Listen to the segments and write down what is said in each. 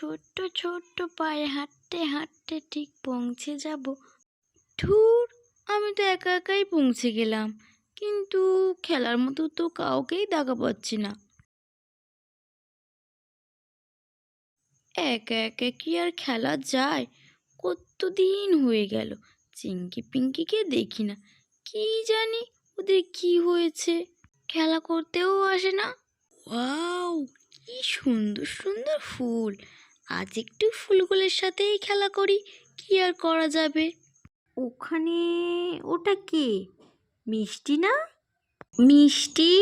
ছোট্ট ছোট্ট পায়ে হাঁটতে হাঁটতে ঠিক পৌঁছে যাব। ধুর, আমি তো একা একাই পৌঁছে গেলাম। কিন্তু খেলার মতো তো কাউকেই দেখা পাচ্ছি না। একা একা কি আর খেলা যায়? কতদিন হয়ে গেল? চিঙ্কি পিঙ্কিকে দেখি না। কি জানি ওদের কি হয়েছে? খেলা করতেও আসে না। ওয়াও, কি সুন্দর সুন্দর ফুল। আজ একটু ফুলগুলোর সাথেই খেলা করি কি আর করা যাবে? ওখানে ওটা কে? মিষ্টি না? মিষ্টি?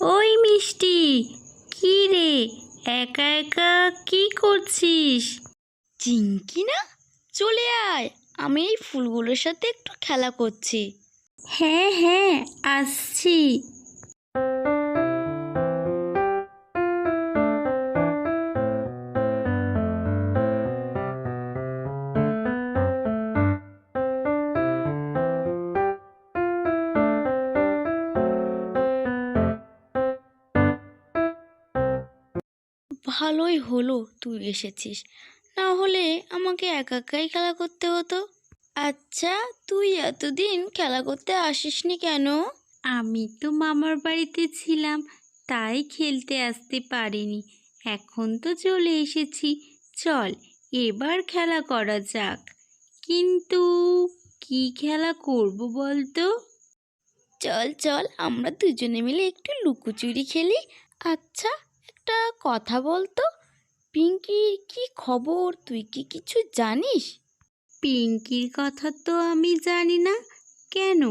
ওই মিষ্টি। কি রে একা একা কি করছিস? চিঙ্কি না? চলে আয় আমি এই ফুলগুলোর সাথে একটু খেলা করছি। হ্যাঁ হ্যাঁ আসছি। ভালোই হলো তুই এসেছিস। না হলে আমাকে একা একাই খেলা করতে হতো। আচ্ছা তুই এতদিন খেলা করতে আসিসনি কেন? আমি তো মামার বাড়িতে ছিলাম তাই খেলতে আসতে পারিনি। এখন তো চলে এসেছি। চল এবার খেলা করা যাক। কিন্তু কি খেলা করব বলতো? চল চল আমরা দুজনে মিলে একটু লুকোচুরি খেলি। আচ্ছা একটা কথা বলতো? পিঙ্কির কি খবর? তুই কি কিছু জানিস? পিঙ্কির কথা তো আমি জানি না। কেন?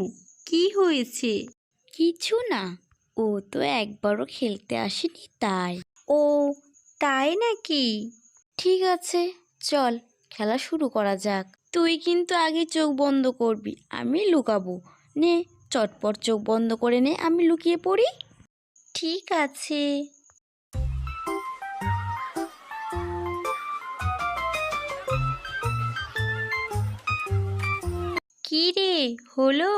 কি হয়েছে? কিছু না। ও তো একবারও খেলতে আসেনি তাই। ও তাই নাকি? ঠিক আছে চল খেলা শুরু করা যাক। তুই কিন্তু আগে চোখ বন্ধ করবি আমি লুকাবো। নে চটপট চোখ বন্ধ করে নে আমি লুকিয়ে পড়ি। ঠিক আছে। কি রে হলো?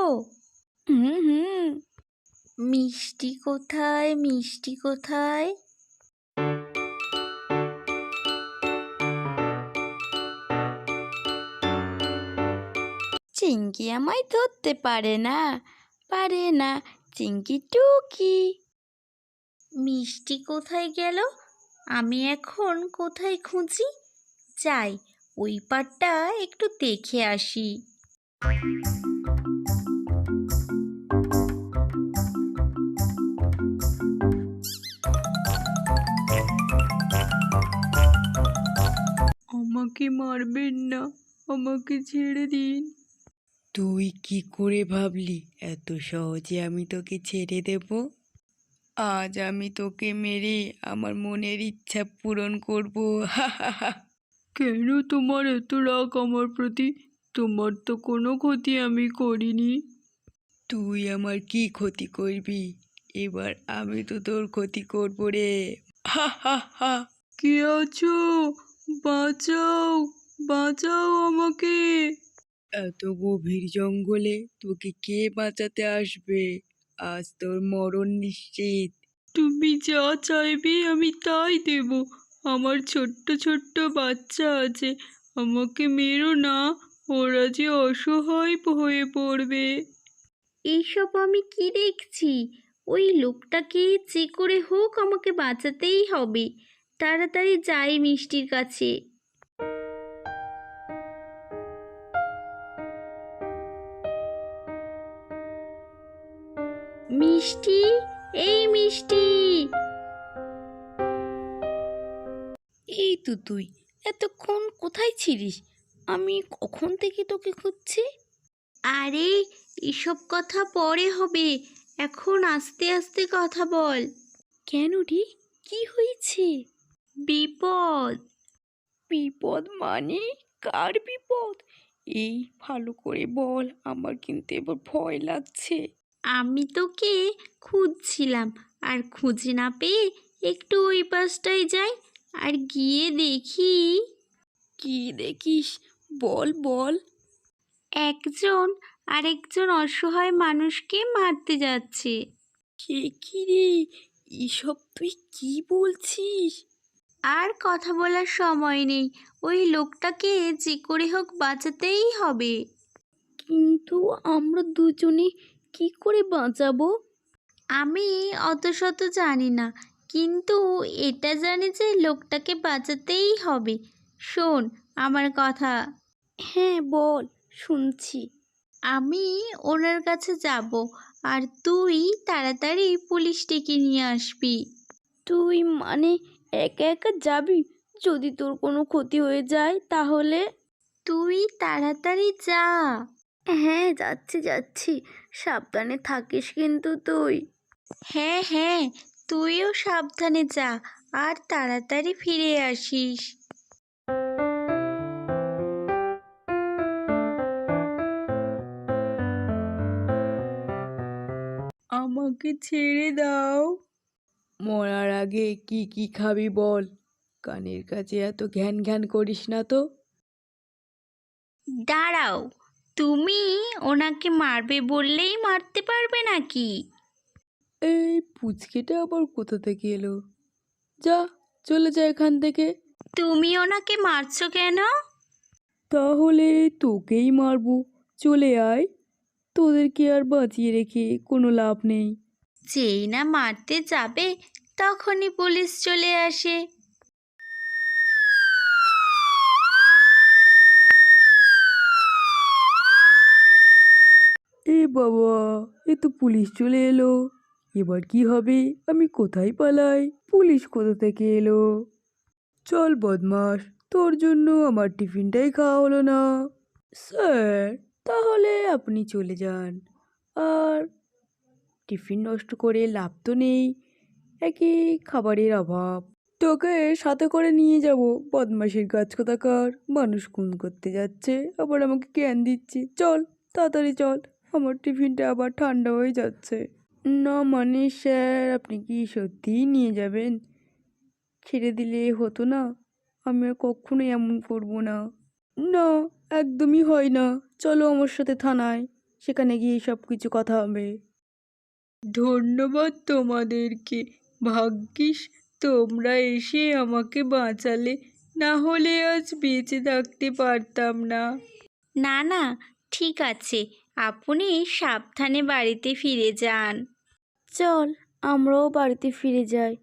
হুম হুম। মিষ্টি কোথায় মিষ্টি কোথায়? চিঙ্কি আমায় ধরতে পারে না পারে না চিঙ্কি টুকি। মিষ্টি কোথায় গেল? আমি এখন কোথায় খুঁজি? যাই ওই পাটটা একটু দেখে আসি। আমাকে মারবেন না আমাকে ছেড়ে দিন। তুই কি করে ভাবলি এত সহজে আমি তোকে ছেড়ে দেব? আজ আমি তোকে মেরে আমার মনের ইচ্ছা পূরণ করব কেন তোমার এত রাগ আমার প্রতি? তোমার তো কোনো ক্ষতি আমি করিনি। তুই আমার কি ক্ষতি করবি? এবার আমি তো তোর ক্ষতি করব রে। হা হা হা। কে আছো? বাঁচাও বাঁচাও আমাকে। এত গভীর জঙ্গলে তোকে কে বাঁচাতে আসবে? আজ তোর মরণ নিশ্চিত। তুমি যা চাইবে আমি তাই দেব। আমার ছোট্ট ছোট্ট বাচ্চা আছে। আমাকে মেরো না। ওরা যে অসহায় হয়ে পড়বে। এইসব আমি কি দেখছি? ওই লোকটাকে যে করে হোক আমাকে বাঁচাতেই হবে। তাড়াতাড়ি যাই মিষ্টির কাছে। মিষ্টি এই মিষ্টি। এই তো তুই এতক্ষণ কোথায় ছিলিস? আমি কখন থেকে তোকে খুঁজছি? আরে এসব কথা পরে হবে। এখন আস্তে আস্তে কথা বল। কেন রে? কি হয়েছে? বিপদ। বিপদ মানে? কার বিপদ? এই ভালো করে বল আমার কিন্তু এবার ভয় লাগছে। আমি তোকে খুঁজছিলাম আর খুঁজে না পেয়ে একটু ওই পাশটায় যাই আর গিয়ে দেখি। কি দেখিস? বল বল। একজন আরেকজন অসহায় মানুষকে মারতে যাচ্ছে। কে কি রে? এসব তুই কি বলছিস? আর কথা বলার সময় নেই। ওই লোকটাকে যে করে হোক বাঁচাতেই হবে। কিন্তু আমরা দুজনে কি করে বাঁচাবো? আমি অত শত জানি না। কিন্তু এটা জানি যে লোকটাকে বাঁচাতেই হবে। শোন আমার কথা। হ্যাঁ বল শুনছি। আমি ওনার কাছে যাব আর তুই তাড়াতাড়ি পুলিশ ডেকে নিয়ে আসবি। তুই মানে একা একা যাবি? যদি তোর কোনো ক্ষতি হয়ে যায় তাহলে? তুই তাড়াতাড়ি যা। হ্যাঁ যাচ্ছি যাচ্ছি। সাবধানে থাকিস কিন্তু তুই। হ্যাঁ হ্যাঁ তুইও সাবধানে যা আর তাড়াতাড়ি ফিরে আসিস। আমাকে ছেড়ে দাও। মরার আগে কি কি খাবি বল? কানের কাছে এত ঘ্যান ঘ্যান করিস না তো। দাঁড়াও তুমি ওনাকে মারবে বললেই মারতে পারবে নাকি? এই পুচকেটা আবার কোথা থেকে এলো? যা চলে যা এখান থেকে। তুমি ওনাকে মারছো কেন? তাহলে তোকেই মারবো। চলে আয়। তোদেরকে আর বাঁচিয়ে রেখে কোনো লাভ নেই। যেই না মারতে যাবে তখনই পুলিশ চলে আসে। এ বাবা এ তো পুলিশ চলে এলো। এবার কি হবে? আমি কোথায় পালাই? পুলিশ কোথা থেকে এলো? চল বদমাস তোর জন্য আমার টিফিনটাই খাওয়া হলো না। স্যার তাহলে আপনি চলে যান। আর টিফিন নষ্ট করে লাভ তো নেই, একই খাবারের অভাব। তোকে সাথে করে নিয়ে যাব, বদমাসের গাছ কোথাকার। মানুষ খুন করতে যাচ্ছে, আবার আমাকে জ্ঞান দিচ্ছে। চল, তাড়াতাড়ি চল, আমার টিফিনটা আবার ঠান্ডা হয়ে যাচ্ছে। না মানে স্যার, আপনি কি সত্যিই নিয়ে যাবেন? ছেড়ে দিলে হতো না। আমি আর কখনোই এমন করব না। না একদমই হয় না। চলো আমার সাথে থানায়। সেখানে গিয়ে সব কিছু কথা হবে। ধন্যবাদ তোমাদেরকে। ভাগ্যিস তোমরা এসে আমাকে বাঁচালে। না হলে আজ বেঁচে থাকতে পারতাম না। না না ঠিক আছে। আপনি সাবধানে বাড়িতে ফিরে যান। চল আমরাও বাড়িতে ফিরে যাই।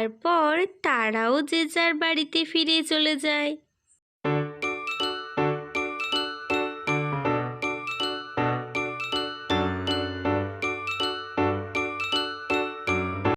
তারপর তারাও যে যার বাড়িতে ফিরে চলে যায়।